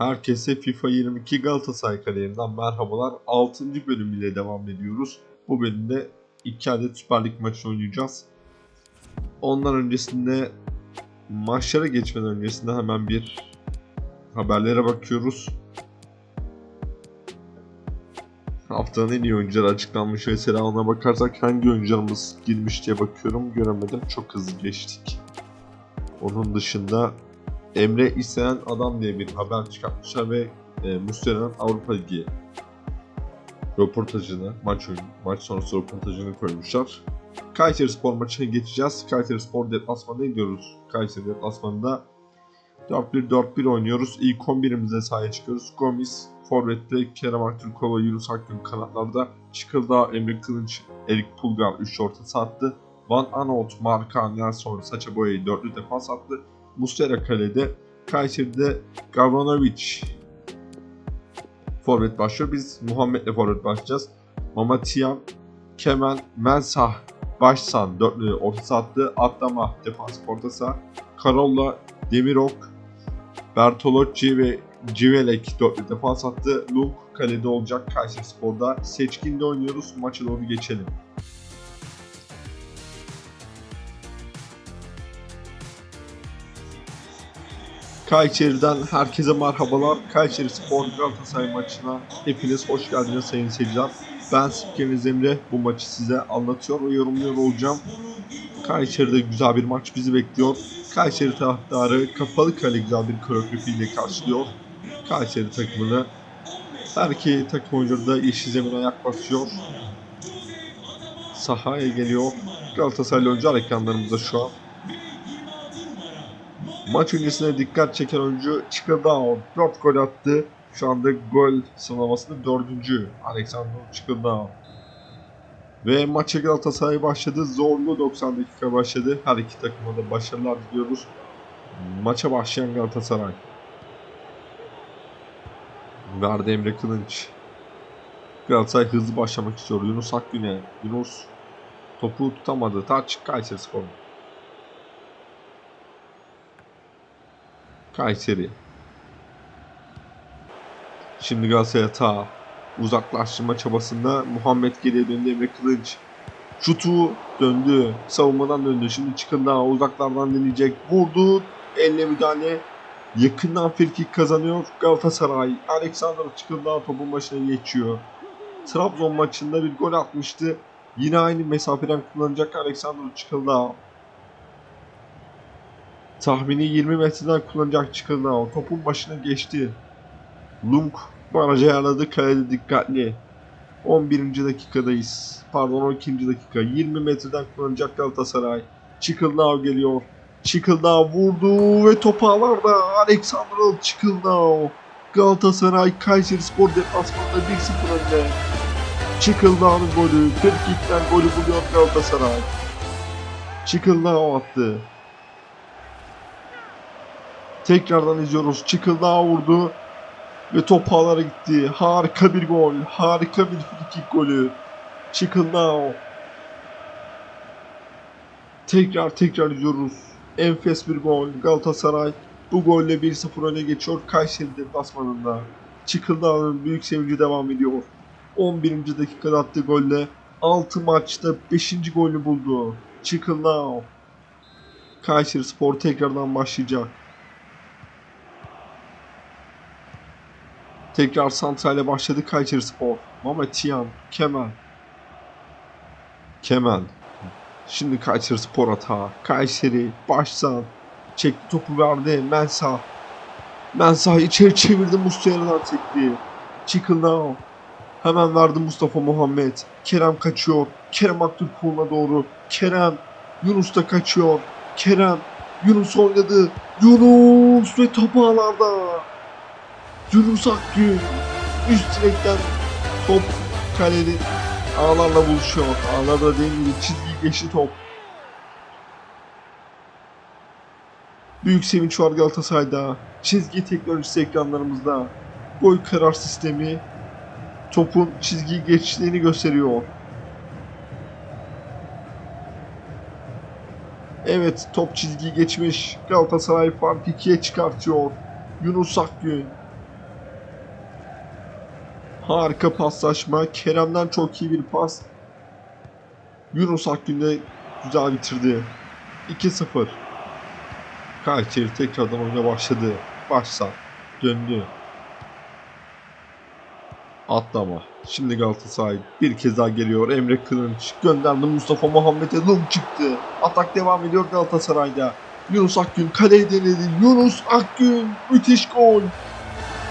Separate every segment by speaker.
Speaker 1: Herkese FIFA 22 Galatasaray kariyerinden merhabalar. 6. bölüm ile devam ediyoruz. Bu bölümde 2 adet Süper Lig maçı oynayacağız. Ondan öncesinde maçlara geçmeden öncesinde hemen bir haberlere bakıyoruz. Haftanın en iyi oyuncuları açıklanmış mesela ona bakarsak hangi oyuncularımız girmiş diye bakıyorum göremedim çok hızlı geçtik. Onun dışında Emre istenen adam diye bir haber çıkartmışlar ve e, Muslera'nın Avrupa Ligi röportajını, maç maç sonrası röportajını koymuşlar. Kayseri Spor maçına geçeceğiz. Kayseri Spor deplasmanına gidiyoruz. Kayseri deplasmanında 4-1-4-1 oynuyoruz. İlk 11'imize sahaya çıkıyoruz. Gomis, Forvet'te Kerem Aktürkoğlu, Yunus Akgün kanatlarda. Çıkıldağ, Emre Kılınç, Erik Pulgar 3 orta sattı. Van Aanholt, Marka, Nelson, Saça Boya'yı 4'lü defans attı. Muslera kalede. Kayseri'de Gavranovic forvet başlıyor. Biz Muhammed'le forvet başlayacağız. Mamatiyan, Kemal, Mensah, Başsan dörtlü orta sattı. Atlama defans orta saha. Karolla, Demirok, Bertolocci ve Civelek dörtlü defans attı. Lunk kalede olacak Kayseri Spor'da. Seçkinde oynuyoruz. Maça doğru geçelim. Kayseri'den herkese merhabalar. Kayseri Spor Galatasaray maçına hepiniz hoş geldiniz sayın seyirciler. Ben Spikeriniz Emre. Bu maçı size anlatıyor ve yorumluyor olacağım. Kayseri'de güzel bir maç bizi bekliyor. Kayseri taraftarı kapalı kale güzel bir koreografiyle karşılıyor. Kayseri takımını her iki takım oyuncuları da yeşil zemine ayak basıyor. Sahaya geliyor. Galatasaraylı oyuncular ekranlarımızda şu an. Maç öncesine dikkat çeken oyuncu Çıkıldao 4 gol attı. Şu anda gol sıralamasında 4. Alexander Çıkıldao. Ve maça Galatasaray başladı. Zorlu 90 dakika başladı. Her iki takıma da başarılar diliyoruz. Maça başlayan Galatasaray. Verdi Emre Kılınç. Galatasaray hızlı başlamak istiyor. Yunus Akgün'e. Yunus topu tutamadı. Taç Kayseri Spor. Kayseri. Şimdi Galatasaray ta uzaklaştırma çabasında Muhammed geriye döndü Emre Kılıç. Şutu döndü. Savunmadan döndü. Şimdi çıkın daha uzaklardan deneyecek. Vurdu. Elle müdahale. Yakından frikik kazanıyor Galatasaray. Alexander Çıkındağ topun başına geçiyor. Trabzon maçında bir gol atmıştı. Yine aynı mesafeden kullanacak Alexander Çıkındağ. Tahmini 20 metreden kullanacak Çıkındağ. Topun başına geçti. Lunk barajı ayarladı. Kalede dikkatli. 11. dakikadayız. Pardon 12. dakika. 20 metreden kullanacak Galatasaray. Çıkıldağ geliyor. Çıkıldağ vurdu ve topu ağlarda. Alexander Çıkıldağ. Galatasaray Kayseri Spor deplasmanında 1-0 önde. Çıkıldağ'ın golü. Frikik'ten golü buluyor Galatasaray. Çıkıldağ attı. Tekrardan izliyoruz. Çıkıldağ vurdu. Ve top ağlara gitti. Harika bir gol. Harika bir frikik golü. Çıkıldağ. Tekrar tekrar izliyoruz. Enfes bir gol. Galatasaray bu golle 1-0 öne geçiyor Kayseri deplasmanında. Çıkıldağ'ın büyük sevinci devam ediyor. 11. dakikada attığı golle 6 maçta 5. golünü buldu. Çıkıldağ. Kayseri Spor tekrardan başlayacak. Tekrar santrale başladı Kayseri Spor. Mametiyan, Kemal. Kemal. Şimdi Kayseri Spor hata. Kayseri başsan. Çekti topu verdi. Mensah. Mensah içeri çevirdi Mustafa'dan tekli. Çıkıldao. Hemen verdi Mustafa Muhammed. Kerem kaçıyor. Kerem Aktürkoğlu'na doğru. Kerem. Yunus da kaçıyor. Kerem. Yunus oynadı. Yunus ve top ağlarda. Yunus Akgün üst direkten top kalenin ağlarla buluşuyor. Ağlarda değil mi? Çizgi geçti top. Büyük sevinç var Galatasaray'da. Çizgi teknolojisi ekranlarımızda. Gol karar sistemi topun çizgiyi geçtiğini gösteriyor. Evet top çizgiyi geçmiş. Galatasaray fark 2'ye çıkartıyor. Yunus Akgün Harika paslaşma. Kerem'den çok iyi bir pas. Yunus Akgün de güzel bitirdi. 2-0. Kayseri tekrardan oyuna başladı. Başsa. Döndü. Atlama. Şimdi Galatasaray bir kez daha geliyor. Emre Kılınç gönderdi Mustafa Muhammed'e. Lum çıktı. Atak devam ediyor Galatasaray'da. Yunus Akgün kaleye denedi. Yunus Akgün müthiş gol.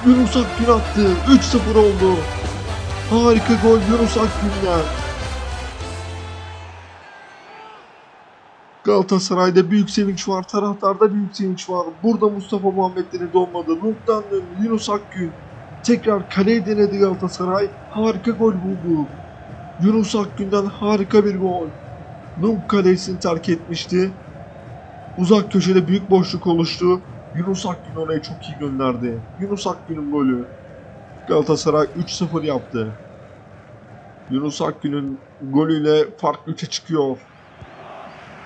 Speaker 1: Yunus Akgün attı. 3-0 oldu. Harika gol Yunus Akgün'den. Galatasaray'da büyük sevinç var. Taraftarda büyük sevinç var. Burada Mustafa Muhammed'leri donmadı. Luk'tan döndü. Yunus Akgün. Tekrar kaleye denedi Galatasaray. Harika gol buldu. Yunus Akgün'den harika bir gol. Nuk kalesini terk etmişti. Uzak köşede büyük boşluk oluştu. Yunus Akgün oraya çok iyi gönderdi. Yunus Akgün'ün golü. Galatasaray 3-0 yaptı. Yunus Akgün'ün golüyle fark 3'e çıkıyor.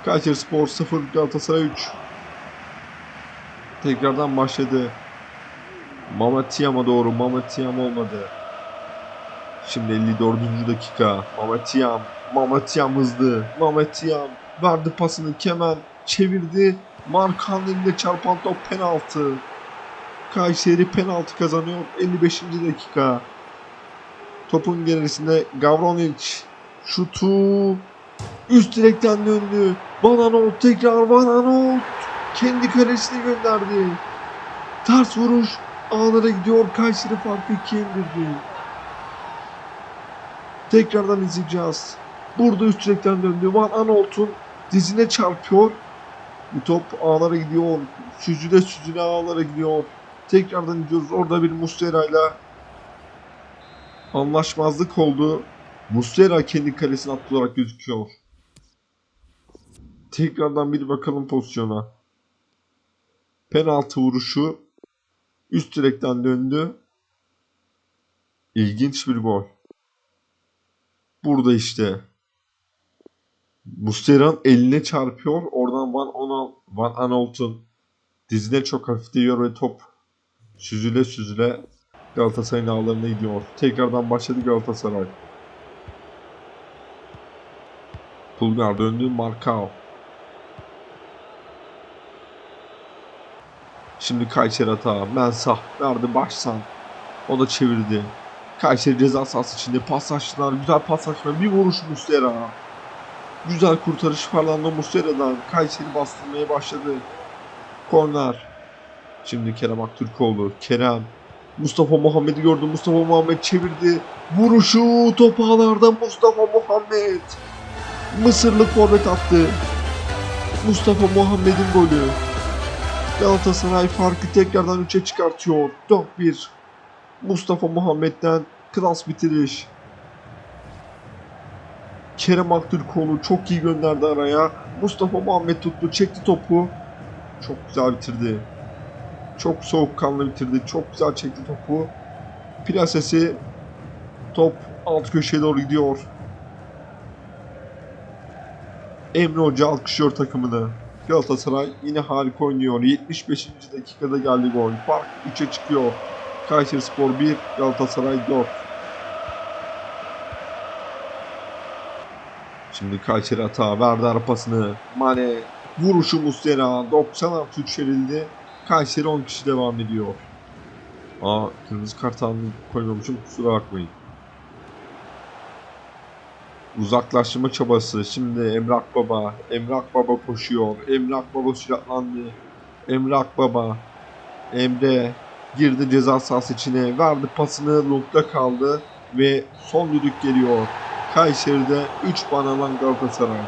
Speaker 1: Kayseri Spor 0 Galatasaray 3. Tekrardan başladı. Mehmet Tiam'a doğru. Mehmet Tiam olmadı. Şimdi 54. dakika. Mehmet Tiam. Mehmet Tiam hızlı. Mehmet Tiam verdi pasını Kemal çevirdi. Markan elinde çarpan top penaltı. Kayseri penaltı kazanıyor 55. dakika. Topun gerisinde Gavronic şutu üst direkten döndü. Vananol tekrar Vananol kendi kalesine gönderdi. Ters vuruş ağlara gidiyor. Kayseri farkı ikiye indirdi. Tekrardan izleyeceğiz. Burada üst direkten döndü. Van Aanholt'un dizine çarpıyor. Bu top ağlara gidiyor. Süzüle süzüle ağlara gidiyor. Tekrardan gidiyoruz. Orada bir Muslera ile anlaşmazlık oldu. Muslera kendi kalesine attı olarak gözüküyor. Tekrardan bir bakalım pozisyona. Penaltı vuruşu üst direkten döndü. İlginç bir gol. Burada işte. Muslera'nın eline çarpıyor. Oradan Van, Onal, Van Aanholt'un dizine çok hafif değiyor ve top süzüle süzüle Galatasaray'ın ağlarına gidiyor. Tekrardan başladı Galatasaray. Pulgar döndü. Markao. Şimdi Kayseri hata. Mensah verdi başsan. O da çevirdi. Kayseri ceza sahası içinde paslaştılar. Güzel paslaşma. Bir vuruş Muslera. Güzel kurtarış Fernando Muslera'dan. Kayseri bastırmaya başladı. Korner. Şimdi Kerem Aktürkoğlu. Kerem. Mustafa Muhammed'i gördü. Mustafa Muhammed çevirdi. Vuruşu top ağlarda Mustafa Muhammed. Mısırlı forvet attı. Mustafa Muhammed'in golü. Galatasaray farkı tekrardan 3'e çıkartıyor. 4-1. Mustafa Muhammed'den klas bitiriş. Kerem Aktürkoğlu çok iyi gönderdi araya. Mustafa Muhammed tuttu, çekti topu. Çok güzel bitirdi. Çok soğukkanlı bitirdi. Çok güzel çekti topu. Plasesi top alt köşeye doğru gidiyor. Emre Hoca alkışlıyor takımını. Galatasaray yine harika oynuyor. 75. dakikada geldi gol. Fark 3'e çıkıyor. Kayseri Spor 1, Galatasaray 4. Şimdi Kayseri hata verdi arpasını. Mane vuruşu Muslera 90 artı 3 verildi. Kayseri 10 kişi devam ediyor. Aa kırmızı kart almayı koymamışım kusura bakmayın. Uzaklaştırma çabası. Şimdi Emrah Baba. Emrah Baba koşuyor. Emrah Baba silahlandı. Emrah Baba. Emre girdi ceza sahası içine. Verdi pasını. Luk'ta kaldı. Ve son düdük geliyor. Kayseri'de 3 puan alan Galatasaray.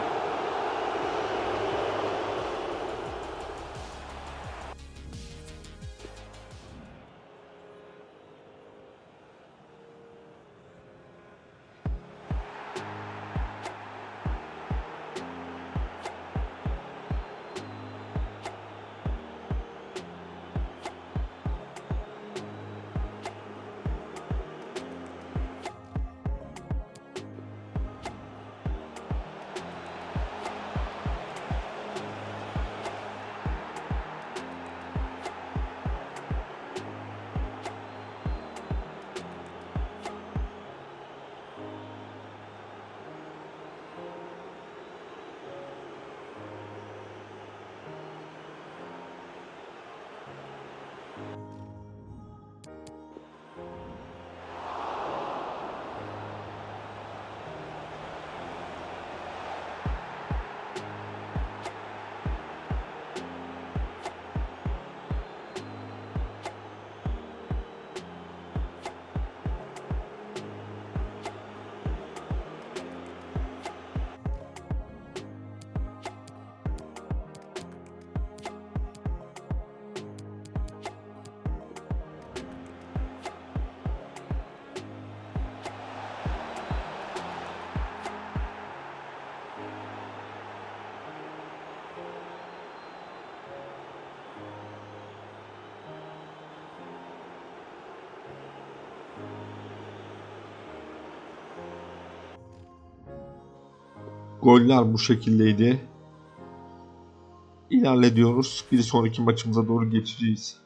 Speaker 1: Goller bu şekildeydi. İlerliyoruz. Bir sonraki maçımıza doğru geçeceğiz.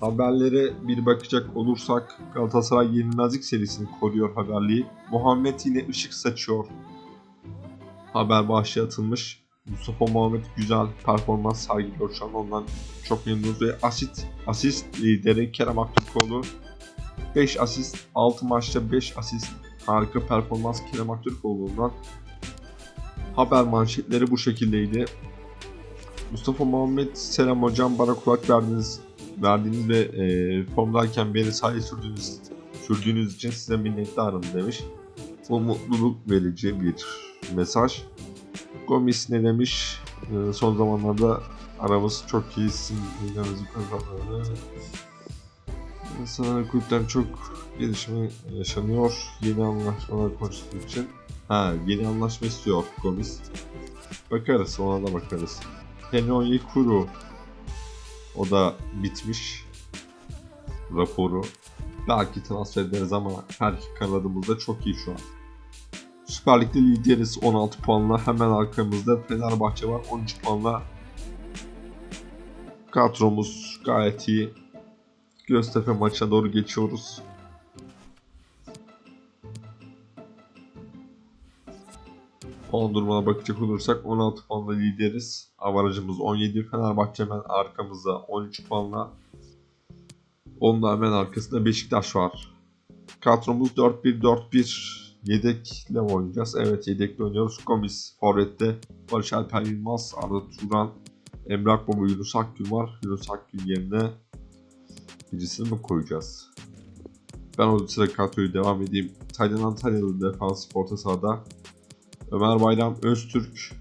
Speaker 1: Haberlere bir bakacak olursak Galatasaray yenilmezlik serisini koruyor haberliği. Muhammed yine ışık saçıyor. Haber başlığı atılmış. Mustafa Muhammed güzel performans sergiliyor şu an ondan çok memnunuz ve asist, asist lideri Kerem Aktürkoğlu 5 asist 6 maçta 5 asist harika performans Kerem Aktürkoğlu'ndan haber manşetleri bu şekildeydi. Mustafa Muhammed selam hocam bana kulak verdiniz verdiğiniz ve e, formdayken beni sahaya sürdüğünüz, sürdüğünüz için size minnettarım demiş. Bu mutluluk verici bir mesaj. Gomis ne demiş? E, son zamanlarda aramız çok iyi. Sizin kazanları. Sanırım kulüpten çok gelişme yaşanıyor. Yeni anlaşmalar konuştuğu için. Ha, yeni anlaşma istiyor Gomis. Bakarız, ona da bakarız. Henoi Kuru o da bitmiş raporu. Belki transfer ederiz ama her iki kanadımız da çok iyi şu an. Süper Lig'de lideriz 16 puanla. Hemen arkamızda Fenerbahçe var 13 puanla. Kadromuz gayet iyi. Göztepe maçına doğru geçiyoruz. Puan durumuna bakacak olursak 16 puanla lideriz. Avarajımız 17. Fenerbahçe hemen arkamızda 13 puanla. Onun da hemen arkasında Beşiktaş var. Kadromuz 4-1-4-1. Yedekle oynayacağız? Evet yedekle oynuyoruz. Gomis Forvet'te Barış Alper Yılmaz, Arda Turan, Emre Akbaba, Yunus Akgün var. Yunus Akgün yerine birisini mi koyacağız? Ben o sıra kadroyu devam edeyim. Taylan Antalyalı defans orta sahada. Ömer Bayram Öztürk.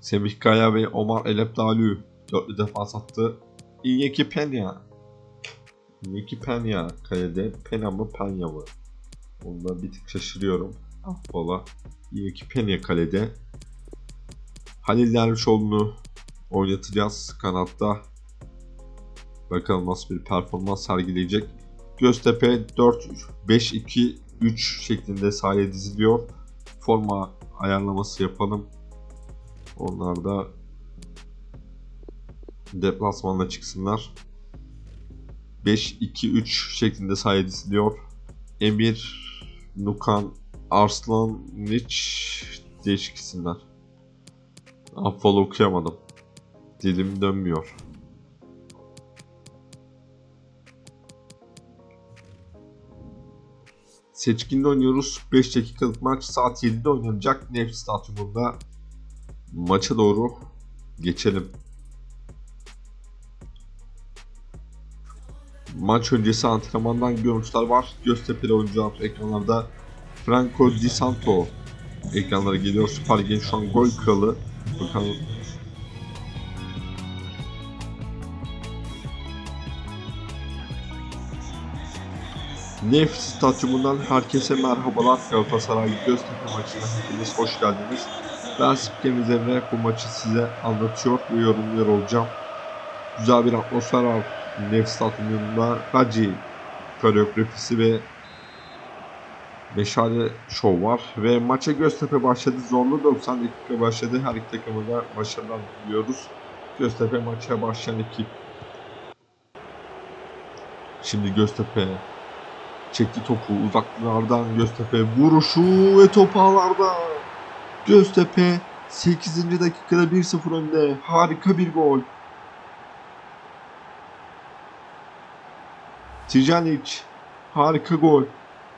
Speaker 1: Semih Kaya ve Omar Elepdalü dörtlü defans attı. Iñaki Peña. Iñaki Peña kalede. Pena mı Peña mı? Onda bir tık şaşırıyorum. Affola. Iñaki Peña kalede. Halil Dervişoğlu'nu oynatacağız kanatta. Bakalım nasıl bir performans sergileyecek. Göztepe 4-5-2-3 şeklinde sahaya diziliyor. Forma ayarlaması yapalım. Onlar da deplasmanla çıksınlar. 5-2-3 şeklinde sahaya diziliyor. Emir, Nukan, Arslan, Niç değişik isimler. Affola okuyamadım. Dilim dönmüyor. Seçkinde oynuyoruz. 5 dakikalık maç saat 7'de oynanacak. Nefs Stadyumunda maça doğru geçelim. Maç öncesi antrenmandan görüntüler var. Göztepe'li oyuncular ekranlarda. Franco Di Santo ekranlara geliyor. Süper Lig'in şu an gol kralı. Bakalım Nef Stadyumundan herkese merhabalar. Galatasaray Göztepe maçına hepiniz hoş geldiniz. Ben spikeriniz Emre bu maçı size anlatıyor ve yorumluyor olacağım. Güzel bir atmosfer var Nef Stadyumunda. Hacı koreografisi ve Meşale Show var ve maça Göztepe başladı. Zorlu 90 dakika başladı. Her iki takımı da başarılar diliyoruz. Göztepe maça başlayan ekip. Şimdi Göztepe çekti topu uzaklardan Göztepe vuruşu ve top ağlarda. Göztepe 8. dakikada 1-0 önde. Harika bir gol. Tijanic harika gol.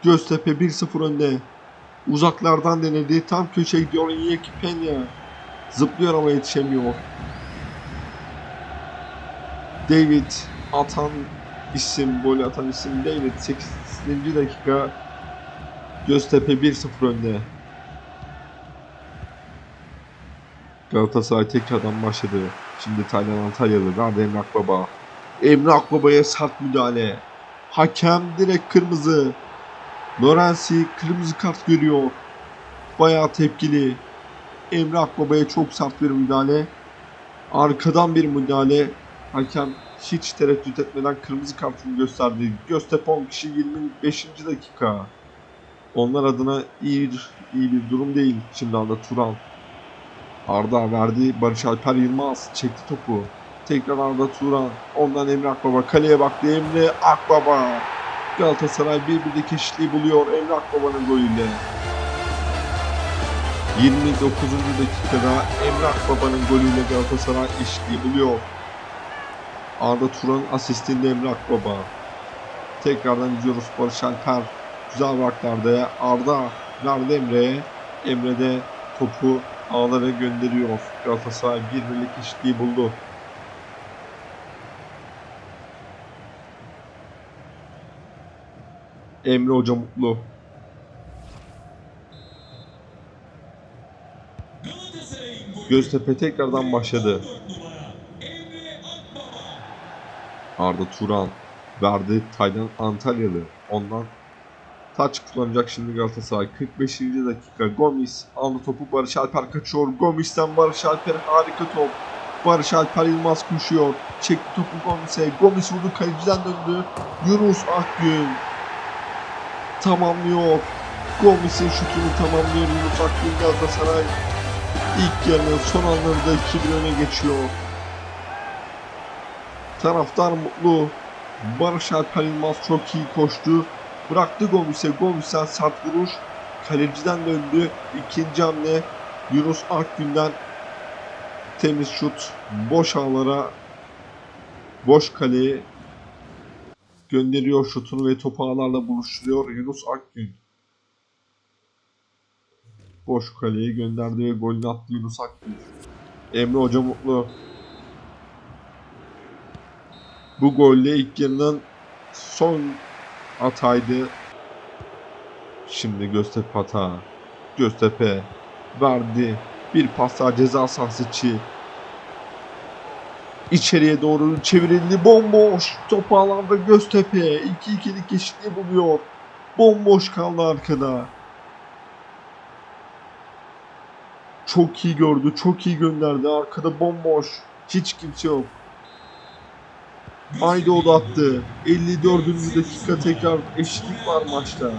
Speaker 1: Göztepe 1-0 önde. Uzaklardan denedi. Tam köşeye gidiyor. Iñaki Peña. Zıplıyor ama yetişemiyor. David atan isim, gol atan isim David 8. dakika Göztepe 1-0 önde. Galatasaray tekrardan başladı. Şimdi Taylan Antalyalı verdi Emre Akbaba. Emre Akbaba'ya sert müdahale. Hakem direkt kırmızı. Lorenzi kırmızı kart görüyor. Bayağı tepkili. Emre Akbaba'ya çok sert bir müdahale. Arkadan bir müdahale. Hakem hiç tereddüt etmeden kırmızı kartını gösterdi. Göztepe 10 kişi 25. dakika. Onlar adına iyi bir, iyi bir durum değil. Şimdi anda Turan. Arda verdi. Barış Alper Yılmaz çekti topu. Tekrar Arda Turan. Ondan Emre Akbaba. Kaleye baktı Emre Akbaba. Galatasaray bir bir eşitliği buluyor Emre Akbaba'nın golüyle. 29. dakikada Emre Akbaba'nın golüyle Galatasaray eşitliği buluyor. Arda Turan asistinde Emre Akbaba. Tekrardan izliyoruz Barış Alper. Güzel bıraklarda Arda verdi Emre'ye. Emre de topu ağlara gönderiyor. Galatasaray bir birlik eşitliği buldu. Emre Hoca mutlu. Göztepe tekrardan başladı. Arda Turan verdi Taylan Antalyalı. Ondan taç kullanacak şimdi Galatasaray. 45. dakika Gomis aldı topu Barış Alper kaçıyor. Gomis'ten Barış Alper harika top. Barış Alper Yılmaz koşuyor. Çekti topu Gomis'e. Gomis vurdu kaleciden döndü. Yunus Akgün tamamlıyor. Gomis'in şutunu tamamlıyor Yunus Akgün Galatasaray. İlk yarının son anlarında 2-1 öne geçiyor. Taraftar mutlu. Barış Alper Yılmaz çok iyi koştu. Bıraktı Gomis'e. Gomis'ten sert vuruş. Kaleciden döndü. İkinci hamle Yunus Akgün'den temiz şut. Boş ağlara boş kaleye gönderiyor şutunu ve topu ağlarla buluşturuyor Yunus Akgün. Boş kaleye gönderdi ve golünü attı Yunus Akgün. Emre Hoca mutlu. Bu golle ilk yarının son ataydı. Şimdi Göztepe hata. Göztepe verdi. Bir pas ceza sahası içi. İçeriye doğru çevrildi. Bomboş. Top alanda Göztepe. 2-2'lik eşitliği buluyor. Bomboş kaldı arkada. Çok iyi gördü. Çok iyi gönderdi. Arkada bomboş. Hiç kimse yok. Aydoğdu attı. 54. dakika tekrar eşitlik var maçta.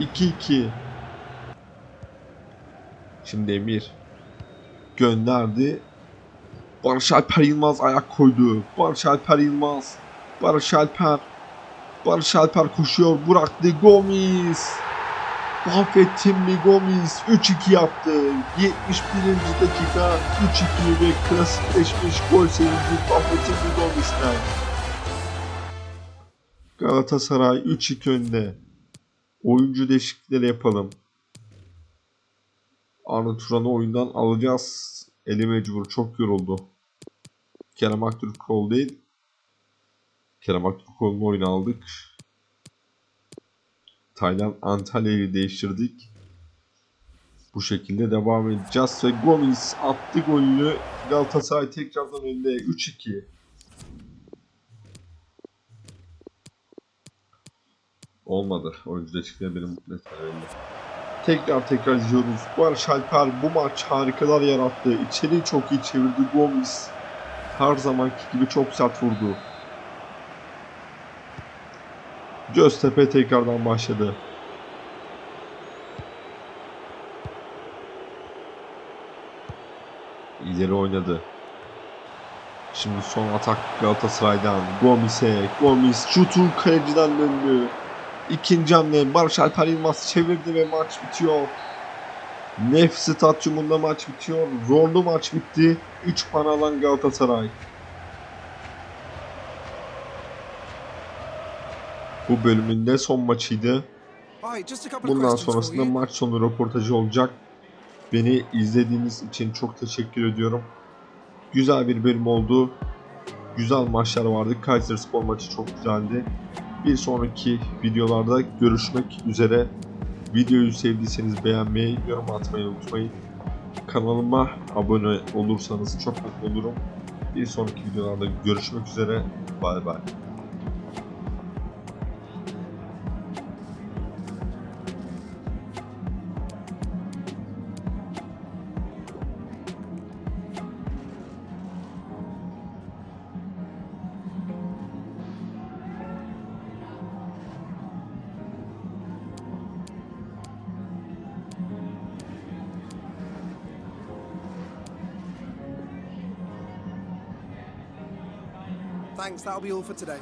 Speaker 1: 2-2. Şimdi Emir gönderdi. Barış Alper Yılmaz ayak koydu. Barış Alper Yılmaz. Barış Alper. Barış Alper koşuyor. Bıraktı. Gomis. Affettim mi Gomis? 3-2 yaptı. 71. dakika 3-2 ve klasikleşmiş gol sevinci Affettim mi Gomis'ten. Galatasaray 3-2 önde. Oyuncu değişiklikleri yapalım. Arda Turan'ı oyundan alacağız. Eli mecbur. Çok yoruldu. Kerem Aktürkoğlu değil. Kerem Aktürkoğlu'nu oyuna aldık. Taylan Antalya'yı değiştirdik. Bu şekilde devam edeceğiz ve Gomis attı golünü. Galatasaray tekrardan önde 3-2. Olmadı. Oyuncu değişiklikleri beni mutlu. Tekrar tekrar izliyoruz. Barış Alper bu maç harikalar yarattı. İçeri çok iyi çevirdi Gomis. Her zamanki gibi çok sert vurdu. Göztepe tekrardan başladı. İleri oynadı. Şimdi son atak Galatasaray'dan Gomis'e. Gomis şutu kaleciden döndü. İkinci hamle Barış Alper Yılmaz çevirdi ve maç bitiyor. Nef Stadyumunda maç bitiyor. Zorlu maç bitti. 3 puan alan Galatasaray. Bu bölümün de son maçıydı. Bundan sonrasında maç sonu röportajı olacak. Beni izlediğiniz için çok teşekkür ediyorum. Güzel bir bölüm oldu. Güzel maçlar vardı. Kayserispor maçı çok güzeldi. Bir sonraki videolarda görüşmek üzere. Videoyu sevdiyseniz beğenmeyi, yorum atmayı unutmayın. Kanalıma abone olursanız çok mutlu olurum. Bir sonraki videolarda görüşmek üzere. Bay bay.
Speaker 2: Thanks, that'll be all for today.